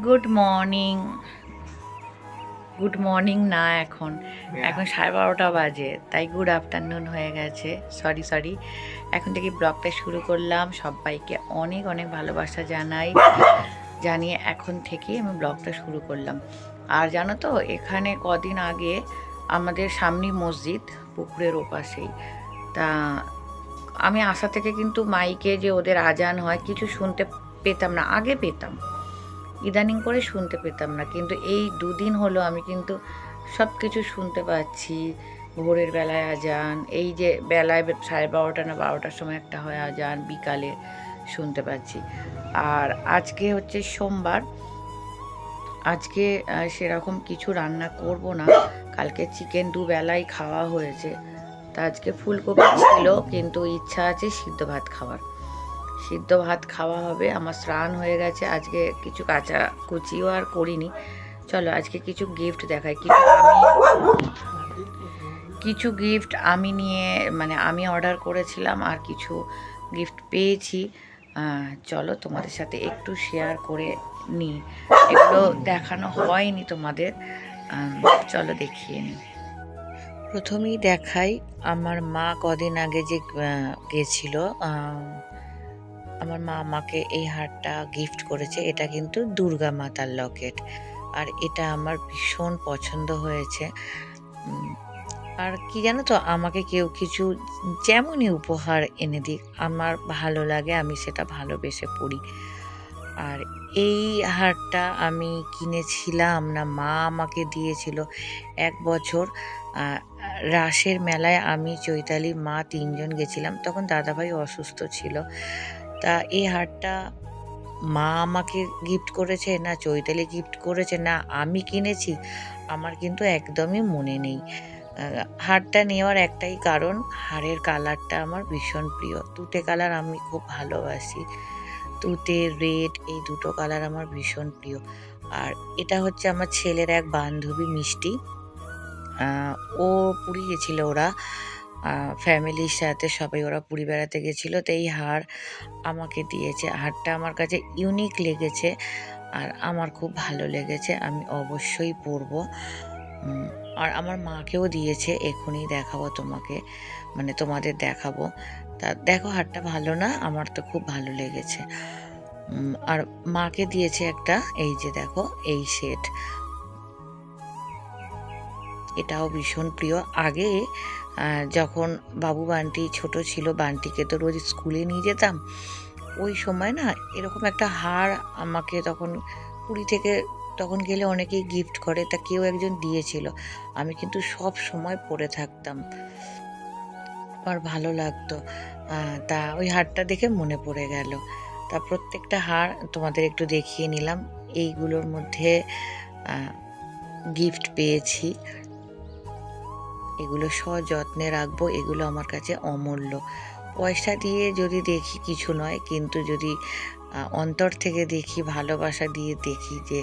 Good morning good morning না এখন। এখন সাড়ে বারোটা বাজে তাই গুড আফটারনুন হয়ে গেছে। সরি সরি এখন থেকে ব্লগটা শুরু করলাম। সবাইকে অনেক অনেক ভালোবাসা জানাই। জানিয়ে এখন থেকে আমি ব্লগটা শুরু করলাম। আর জানো তো এখানে কদিন আগে আমাদের সামনে মসজিদ পুকুরের ওপাশেই। তা আমি আসা থেকে কিন্তু মাইকে যে ওদের আজান হয় কিছু শুনতে পেতাম না আগে পেতাম। ইদানিং করে শুনতে পেতাম না। কিন্তু এই দুদিন হলো আমি কিন্তু সব কিছু শুনতে পাচ্ছি। ভোরের বেলায় আজান, এই যে বেলায় সাড়ে বারোটা না বারোটার সময় একটা হয় আজান, বিকালে শুনতে পাচ্ছি। আর আজকে হচ্ছে সোমবার। আজকে সেরকম কিছু রান্না করব না। কালকে চিকেন দুবেলাই খাওয়া হয়েছে। তা আজকে ফুলকপি ছিল, কিন্তু ইচ্ছা আছে সিদ্ধ ভাত খাওয়ার। সিদ্ধ ভাত খাওয়া হবে, আমার স্নান হয়ে গেছে, আজকে কিছু কাঁচা কুচিও আর করিনি। চলো, আজকে কিছু গিফট দেখাই। কিছু আমি কিছু গিফট আমি নিয়ে মানে আমি অর্ডার করেছিলাম আর কিছু গিফট পেয়েছি। চলো, তোমাদের সাথে একটু শেয়ার করে নিই এগুলো দেখানো হয়নি তোমাদের। চলো দেখিয়ে নিই প্রথমেই দেখাই, আমার মা কদিন আগে যে গেছিল আমার মা আমাকে এই হারটা গিফট করেছে। এটা কিন্তু দুর্গা মাতার লকেট আর এটা আমার ভীষণ পছন্দ হয়েছে। আর কি জানো তো, আমাকে কেউ কিছু যেমনই উপহার এনে দিক, আমার ভালো লাগে, আমি সেটা ভালোবেসে পড়ি। আর এই হারটা আমি কিনেছিলাম না, মা আমাকে দিয়েছিল এক বছর। রাসের মেলায় আমি চৈতালি মা তিনজন গেছিলাম, তখন দাদাভাই অসুস্থ ছিল। তা এই হারটা মা আমাকে গিফট করেছে, না চৈতালি গিফট করেছে, না আমি কিনেছি, আমার কিন্তু একদমই মনে নেই। হারটা নেওয়ার একটাই কারণ, হারের কালারটা আমার ভীষণ প্রিয়। তুতে কালার আমি খুব ভালোবাসি। তুতে, রেড, এই দুটো কালার আমার ভীষণ প্রিয়। আর এটা হচ্ছে আমার ছেলের এক বান্ধবী মিষ্টি। ও পুরী গেছিল ওরা। ফ্যামিলির সাথে সবাই ওরা পুরী বেড়াতে গেছিল, তো এই হার আমাকে দিয়েছে। হারটা আমার কাছে ইউনিক লেগেছে আর আমার খুব ভালো লেগেছে, আমি অবশ্যই পরবো। আর আমার মাকেও দিয়েছে, এখনই দেখাবো তোমাকে মানে তোমাদের দেখাবো। তা দেখো, হারটা ভালো না, আমার তো খুব ভালো লেগেছে। আর মাকে দিয়েছে একটা, এই যে দেখো, এই সেট এটাও ভীষণ প্রিয়। আগে আহ, যখন বাবু বান্টি ছোট ছিল বান্টিকে তো রোজ স্কুলে নিয়ে যেতাম ওই সময় না এরকম একটা হার আমাকে তখন পুরী থেকে তখন গেলে অনেকেই গিফট করে তা কেউ একজন দিয়েছিল। আমি কিন্তু সব সময় পরে থাকতাম। আমার ভালো লাগতো। তা ওই হারটা দেখে মনে পড়ে গেল। তা প্রত্যেকটা হার তোমাদের একটু দেখিয়ে নিলাম। এইগুলোর মধ্যে গিফট পেয়েছি। এগুলো সযত্নে রাখব, এগুলো আমার কাছে অমূল্য। পয়সা দিয়ে যদি দেখি কিছু নয়, কিন্তু যদি অন্তর থেকে দেখি, ভালোবাসা দিয়ে দেখি যে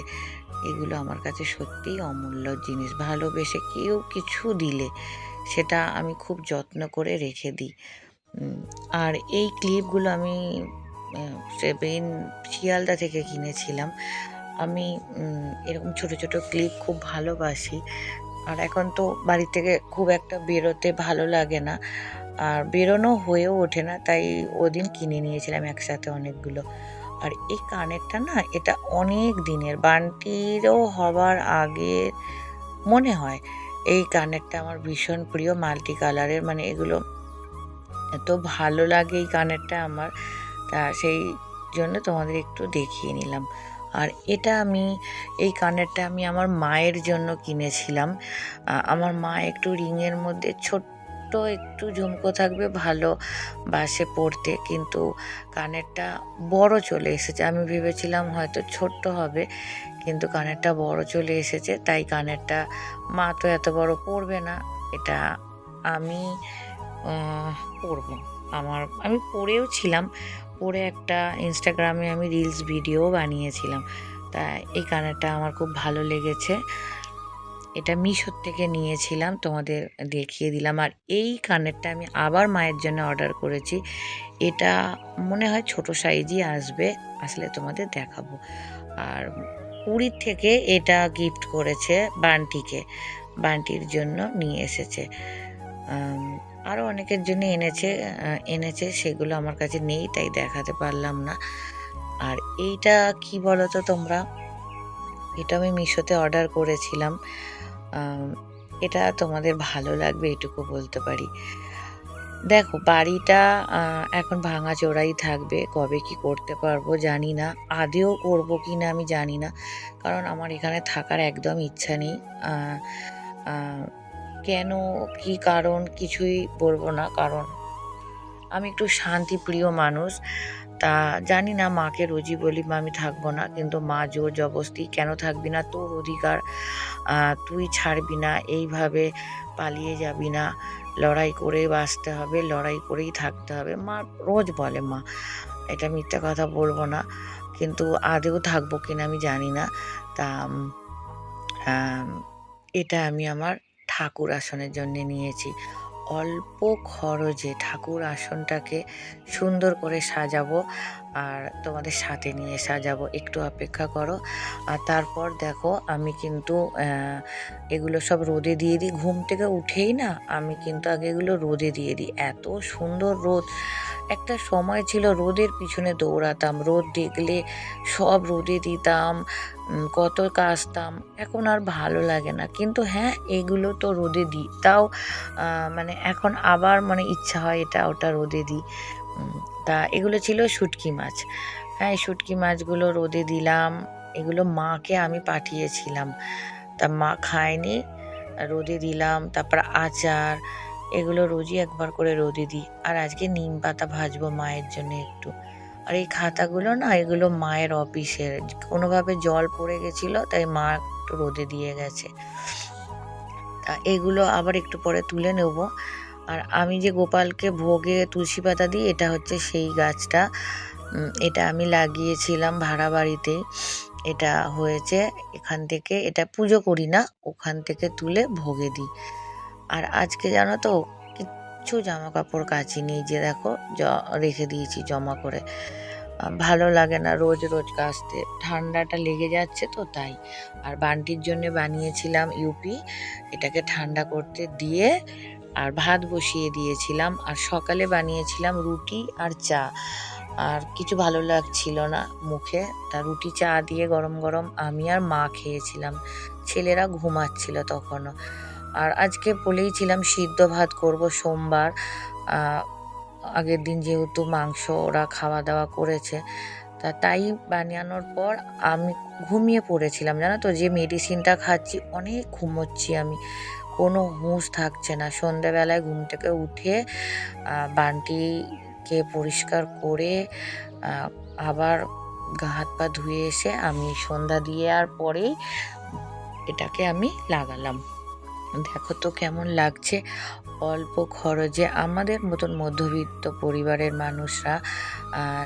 এগুলো আমার কাছে সত্যিই অমূল্য জিনিস, ভালোবেসে কেউ কিছু দিলে সেটা আমি খুব যত্ন করে রেখে দিই। আর এই ক্লিপগুলো আমি সেভেন শিয়ালদা থেকে কিনেছিলাম। আমি এরকম ছোট ছোট ক্লিপ খুব ভালোবাসি। আর এখন তো বাড়ি থেকে খুব একটা বেরোতে ভালো লাগে না। আর বেরোনো হয়েও ওঠে না, তাই ওদিন কিনে নিয়েছিলাম একসাথে অনেকগুলো। আর এই কানেরটা না, এটা অনেক দিনের, বান্টিরও হবার আগে মনে হয় এই কানেরটা আমার ভীষণ প্রিয় মাল্টি কালারের মানে এগুলো এত ভালো লাগে এই কানেরটা আমার। তা সেই জন্য তোমাদের একটু দেখিয়ে নিলাম। আর এটা আমি, এই কানেরটা আমি আমার মায়ের জন্য কিনেছিলাম। আমার মা একটু রিংয়ের মধ্যে ছোট্ট একটু ঝুমকো থাকবে, ভালো বাসে পড়তে, কিন্তু কানেরটা বড় চলে এসেছে। আমি ভেবেছিলাম হয়তো ছোট্ট হবে, কিন্তু কানেরটা বড় চলে এসেছে, তাই কানেরটা মা তো এত বড় পড়বে না, এটা আমি পরবো। আমার, আমি পরেও ছিলাম পরে একটা ইনস্টাগ্রামে আমি রিলস ভিডিও বানিয়েছিলাম। তা এই কানেরটা আমার খুব ভালো লেগেছে। এটা মিশোর থেকে নিয়েছিলাম, তোমাদের দেখিয়ে দিলাম। আর এই কানেরটা আমি আবার মায়ের জন্য অর্ডার করেছি। এটা মনে হয় ছোট সাইজই আসবে, আসলে তোমাদের দেখাবো। আর পুরীর থেকে এটা গিফট করেছে বান্টিকে। বান্টির জন্য নিয়ে এসেছে। আরও অনেকের জন্য এনেছে এনেছে, সেগুলো আমার কাছে নেই, তাই দেখাতে পারলাম না। আর এইটা কি বলো তো তোমরা? এটা আমি মিশোতে অর্ডার করেছিলাম। এটা তোমাদের ভালো লাগবে, এটুকু বলতে পারি। দেখো, বাড়িটা এখন ভাঙা চোরাই থাকবে, কবে কি করতে পারব জানি না। আদেও করব কি না আমি জানি না, কারণ আমার এখানে থাকার একদম ইচ্ছা নেই। কেন, কি কারণ, কিছুই বলব না। কারণ আমি একটু শান্তিপ্রিয় মানুষ। তা জানি না মাকে রোজই বলি, মা, আমি থাকব না। কিন্তু মা জোর জবস্তি কেন থাকবি না? তোর অধিকার তুই ছাড়বি না। এইভাবে পালিয়ে যাবি না। লড়াই করে বাঁচতে হবে, লড়াই করেই থাকতে হবে। মা রোজ বলে, মা, এটা মিথ্যা কথা বলব না। কিন্তু আদেও থাকব কিনা আমি জানি না। তা এটা আমি আমার ঠাকুর আসনের জন্য নিয়েছি। অল্প খরচে ঠাকুর আসনটাকে সুন্দর করে সাজাবো আর তোমাদের সাথে নিয়ে সাজাবো। একটু অপেক্ষা করো। আর তারপর দেখো আমি কিন্তু এগুলো সব রোদে দিয়ে দিই। ঘুম থেকে উঠেই না আমি কিন্তু আগে এগুলো রোদে দিয়ে দিই। এত সুন্দর রোদ। একটা সময় ছিল রোদের পিছনে দৌড়াতাম, রোদ দেখলে সব রোদে দিতাম কত কাচতাম এখন আর ভালো লাগে না। কিন্তু হ্যাঁ এগুলো তো রোদে দিই। তাও মানে এখন আবার মানে ইচ্ছা হয় এটা ওটা রোদে দিই। তা এগুলো ছিল শুটকি মাছ। হ্যাঁ শুটকি মাছগুলো রোদে দিলাম, এগুলো মাকে আমি পাঠিয়েছিলাম। তা মা খায়নি, রোদে দিলাম, তারপর আচার এগুলো রোজই একবার করে রোদে দিই। আর আজকে নিম পাতা ভাজবো মায়ের জন্য একটু। আর এই খাতাগুলো না, এগুলো মায়ের অফিসের। কোনোভাবে জল পড়ে গেছিল, তাই মা একটু রোদে দিয়ে গেছে। তা এগুলো আবার একটু পরে তুলে নেব। আর আমি যে গোপালকে ভোগে তুলসী পাতা দিই, এটা হচ্ছে সেই গাছটা। এটা আমি লাগিয়েছিলাম ভাড়া বাড়িতে। এটা হয়েছে এখান থেকে, এটা পুজো করি না, ওখান থেকে তুলে ভোগে দিই। আর আজকে জানো তো, কিচ্ছু জামা কাপড় কাচিনি যে দেখো রেখে দিয়েছি জমা করে। ভালো লাগে না রোজ রোজ কাচতে। ঠান্ডাটা লেগে যাচ্ছে তো তাই। আর বান্টির জন্য বানিয়েছিলাম ইউপি, এটাকে ঠান্ডা করতে দিয়ে আর ভাত বসিয়ে দিয়েছিলাম। আর সকালে বানিয়েছিলাম রুটি আর চা। আর কিছু ভালো লাগছিল না মুখে। তা রুটি, চা দিয়ে গরম গরম আমি আর মা খেয়েছিলাম। ছেলেরা ঘুমাচ্ছিল তখনও। আর আজকে বলেইছিলাম সিদ্ধ ভাত করব সোমবার। আগের দিন যেহেতু মাংস ওরা খাওয়া দাওয়া করেছে, তা তাই বানানোর পর আমি ঘুমিয়ে পড়েছিলাম, জানো তো? যে মেডিসিনটা খাচ্ছি, অনেক ঘুমোচ্ছি আমি। কোনো হুঁশ থাকছে না। সন্ধেবেলায় ঘুম থেকে উঠে বান্টিকে পরিষ্কার করে আবার গা হাত পা ধুয়ে এসে আমি সন্ধ্যা দিয়ে আর পরেই এটাকে আমি লাগালাম। দেখো তো কেমন লাগছে। অল্প খরচে আমাদের মতন মধ্যবিত্ত পরিবারের মানুষরা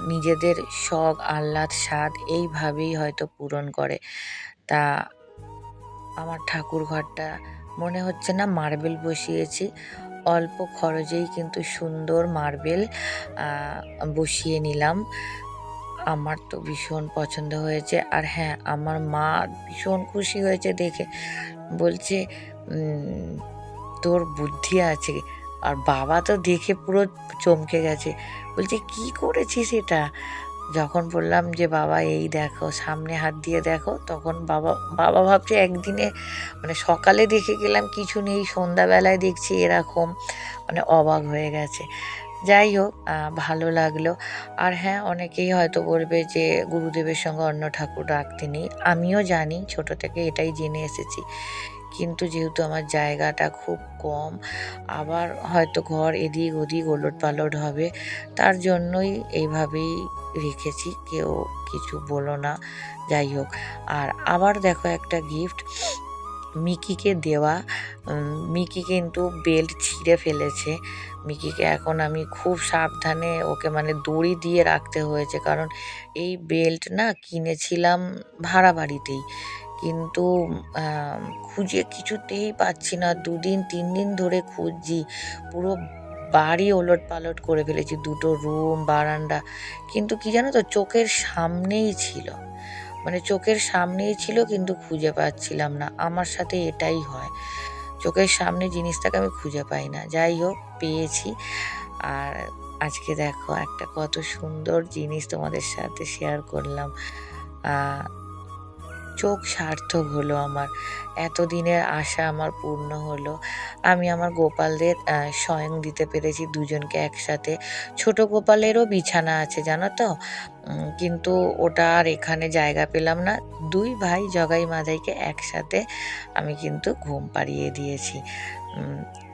নিজেদের শখ, আহ্লাদ, স্বাদ এইভাবেই হয়তো পূরণ করে। তা আমার ঠাকুর ঘরটা মনে হচ্ছে না মার্বেল বসিয়েছি। অল্প খরচেই কিন্তু সুন্দর মার্বেল বসিয়ে নিলাম। আমার তো ভীষণ পছন্দ হয়েছে। আর হ্যাঁ আমার মা ভীষণ খুশি হয়েছে দেখে। বলছে তোর বুদ্ধি আছে। আর বাবা তো দেখে পুরো চমকে গেছে। বলছে, কি করেছিস এটা? যখন বললাম যে, বাবা, এই দেখো, সামনে হাত দিয়ে দেখো। তখন বাবা বাবা ভাবছে, একদিনে মানে সকালে দেখে গেলাম কিছু নেই, সন্ধ্যাবেলায় দেখছি এরকম। মানে অবাক হয়ে গেছে। যাই হোক ভালো লাগল। আর হ্যাঁ অনেকেই হয়তো বলবে যে, গুরুদেবের সঙ্গে অন্য ঠাকুর রাখতে নেই। আমিও জানি, ছোট থেকে এটাই জেনে এসেছি। কিন্তু যেহেতু আমার জায়গাটা খুব কম, আবার হয়তো ঘর এদিক ওদিক ওলট পালট হবে, তার জন্যই এইভাবেই রেখেছি, কেউ কিছু বলো না, যাই হোক। আর আবার দেখো একটা গিফট মিকিকে দেওয়া মিকি কিন্তু বেল্ট ছিঁড়ে ফেলেছে। মিকিকে এখন আমি খুব সাবধানে ওকে মানে দড়ি দিয়ে রাখতে হয়েছে, কারণ এই বেল্ট না কিনেছিলাম ভাড়া বাড়িতেই। কিন্তু খুঁজে কিছুতেই পাচ্ছি না। দুদিন, তিন দিন ধরে খুঁজছি। পুরো বাড়ি ওলট পালট করে ফেলেছি, দুটো রুম, বারান্দা। কিন্তু কি জানো তো, চোখের সামনেই ছিল। মানে চোখের সামনেই ছিল, কিন্তু খুঁজে পাচ্ছিলাম না। আমার সাথে এটাই হয়। চোখের সামনে জিনিসটাকে আমি খুঁজে পাই না। যাই হোক, পেয়েছি। আর আজকে দেখো, একটা কত সুন্দর জিনিস তোমাদের সাথে শেয়ার করলাম। চোখ সার্থক হলো আমার। এতদিনের আশা আমার পূর্ণ হলো। আমি আমার গোপালদের স্বয়ং দিতে পেরেছি দুজনকে একসাথে। ছোট গোপালেরও বিছানা আছে, জানো তো? কিন্তু ওটা আর এখানে জায়গা পেলাম না। দুই ভাই জগাই মাদাইকে একসাথে আমি কিন্তু ঘুম পাড়িয়ে দিয়েছি।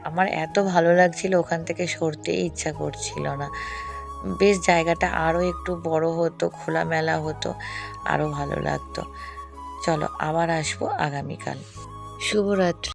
আমার এত ভালো লাগছিল ওখান থেকে সরতেই ইচ্ছা করছিল না। বেশ জায়গাটা আরও একটু বড় হতো, খোলামেলা হতো, আরও ভালো লাগতো। চলো আবার আসব আগামীকাল। শুভরাত্রি।